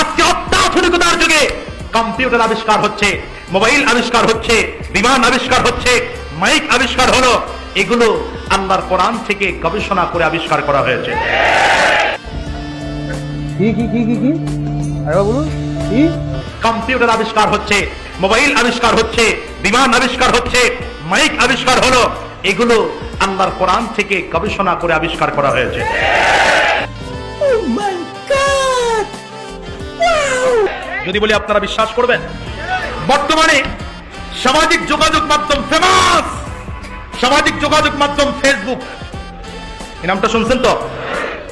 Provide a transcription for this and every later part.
আজকে অত্যাধুনিকতার যুগে কম্পিউটার আবিষ্কার হচ্ছে মোবাইল আবিষ্কার হচ্ছে বিমান আবিষ্কার হচ্ছে মাইক আবিষ্কার হলো এগুলো আল্লাহর কোরআন থেকে গবেষণা করে আবিষ্কার করা হয়েছে। কি কি কি কি কি? আরে বলুন কি? কম্পিউটার আবিষ্কার হচ্ছে মোবাইল আবিষ্কার হচ্ছে বিমান আবিষ্কার হচ্ছে মাইক আবিষ্কার হলো এগুলো আল্লাহর কোরআন থেকে গবেষণা করে আবিষ্কার করা হয়েছে। যদি বলি আপনারা বিশ্বাস করবেন, বর্তমানে সামাজিক যোগাযোগ মাধ্যম ফেমাস। সামাজিক যোগাযোগ মাধ্যম ফেসবুক। এই নামটা শুনছেন তো?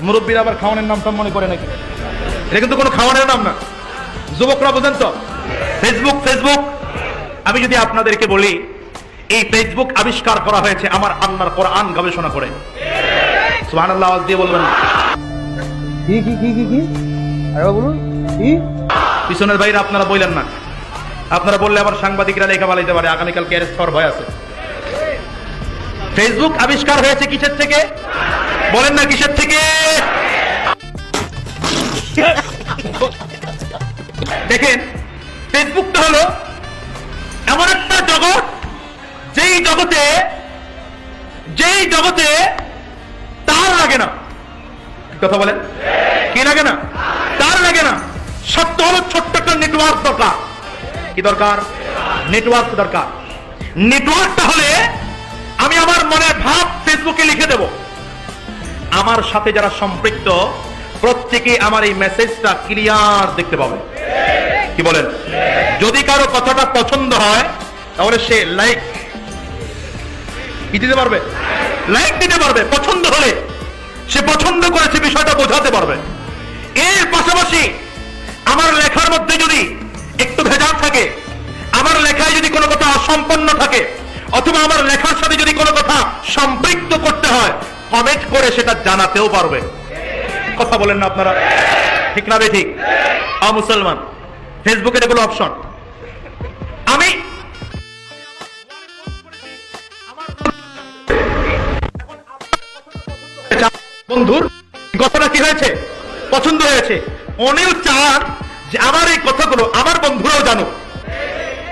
মুরব্বীরা আবার খাওয়ানোর নামটা মনে করে নাকি? এটা কিন্তু কোনো খাওয়ানোর নাম না। যুবকরা বোঝেন তো? Facebook Facebook. আমি যদি আপনাদেরকে বলি, এই ফেসবুক আবিষ্কার করা হয়েছে আমার আল্লাহর কোরআন গবেষণা করে। সুবহানাল্লাহ, আওয়াজ দিয়ে বলবেন কি কি কি কি কি? আরে বলুন কি? পিছনের বাইরে আপনারা বললেন না। আপনারা বললে আবার সাংবাদিকরা লেখা বালাইতে পারে আগামীকাল ক্যারেজ হওয়ার ভয় আছে। ফেসবুক আবিষ্কার হয়েছে কিসের থেকে? বলেন না কিসের থেকে? দেখেন ফেসবুকটা হলো এমন একটা জগৎ, যেই জগতে যেই জগতে তার লাগে না। কথা বলেন। কি লাগে না তার লাগে না? সত্য হলো ছোট্ট একটা নেটওয়ার্ক দরকার। কি দরকার? নেটওয়ার্ক দরকার। নেটওয়ার্কটা হলে আমি আমার মনের ভাব ফেসবুকে লিখে দেব। আমার সাথে যারা সম্পৃক্ত, প্রত্যেকে আমার এই মেসেজটা ক্লিয়ার দেখতে পাবে। কি বলেন? যদি কারও কথাটা পছন্দ হয়, তাহলে সে লাইক কি দিতে পারবে? লাইক দিতে পারবে। পছন্দ হলে সে পছন্দ করেছে বিষয়টা বোঝাতে পারবে। এর পাশাপাশি মধ্যে যদি একটু ভেজাল থাকে, আমার লেখায় যদি কোনো কথা অসম্পন্ন থাকে, অথবা আমার লেখার সাথে যদি কোনো কথা সম্পৃক্ত করতে হয় কমেন্ট করে সেটা জানাতেও পারবে। কথা বলেন না আপনারা? ঠিক না ঠিক মুসলমান। ফেসবুকের এগুলো অপশন আমি বন্ধুর কথাটা কি হয়েছে? পছন্দ হয়েছে। উনিও চান যে আমার এই কথাগুলো আমার বন্ধুরাও জানুক।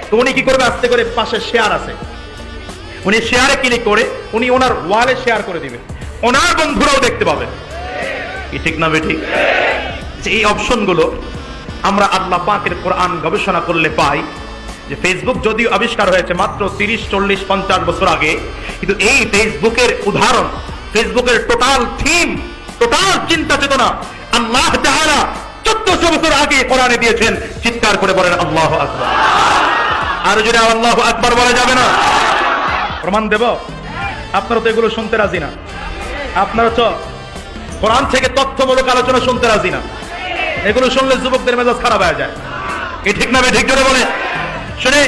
তো উনি কি করবে? আস্তে করে পাশে শেয়ার আছে। উনি শেয়ারে ক্লিক করে উনি ওনার ওয়ালে শেয়ার করে দিবে। ওনার বন্ধুরাও দেখতে পাবে। কি ঠিক না ঠিক যে এই অপশনগুলো আমরা আল্লাহ পাকের কোরআন গবেষণা করলে পাই যে ফেসবুক যদিও আবিষ্কার হয়েছে মাত্র তিরিশ, চল্লিশ, পঞ্চাশ বছর আগে, কিন্তু এই ফেসবুকের উদাহরণ ফেসবুকের টোটাল থিম টোটাল চিন্তা চেতনা, আল্লাহ তাআলা চোদ্দশো বছর আগে কোরআনে দিয়েছেন, চিৎকার করে বলেন, আল্লাহ আকবার। আর যদি আল্লাহ আকবার বলা যাবে না? প্রমাণ দেব? আপনারা তো এগুলো শুনতে রাজি না। আপনারা তো কোরআন থেকে তথ্যমূলক আলোচনা শুনতে রাজি না। এগুলো শুনলে যুবকদের মেজাজ খারাপ হয়ে যায়। এ ঠিক না ঠিক করে বলে শুনে,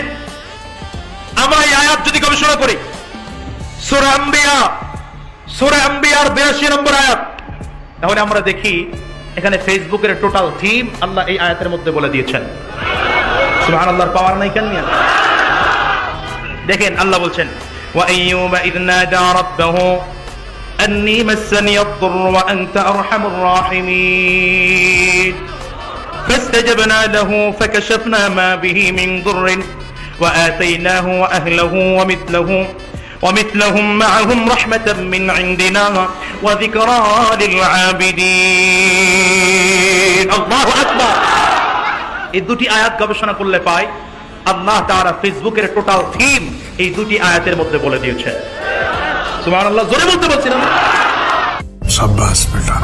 আমরা এই আয়াত যদি গবেষণা করি, সুরা আম্বিয়া সুরা আম্বিয়ার বিরাশি নম্বর আয়াত, তাহলে আমরা দেখি এখানে ফেসবুকের টোটাল থিম আল্লাহ এই আয়াতের মধ্যে বলে দিয়েছেন সুবহান আল্লাহর পাওয়ার নাই কেন নিয়ে দেখেন আল্লাহ বলছেন وأيوب إذ نادى ربه أني مسني الضر وأنت أرحم الراحمين فاستجبنا له فكشفنا ما به من ضر وآتيناه وأهله ومثله ومثلهم معهم رحمة من عندنا وذكرى للعابدين. الله أكبر এই দুটি আয়াত গবেষণা করলে পাই আল্লাহ তারা ফেসবুকের টোটাল থিম এই দুটি আয়াতের মধ্যে বলে দিয়েছে সুমান আল্লাহ জোরে বলতে পারছিলাম সাব্বাস বেটা।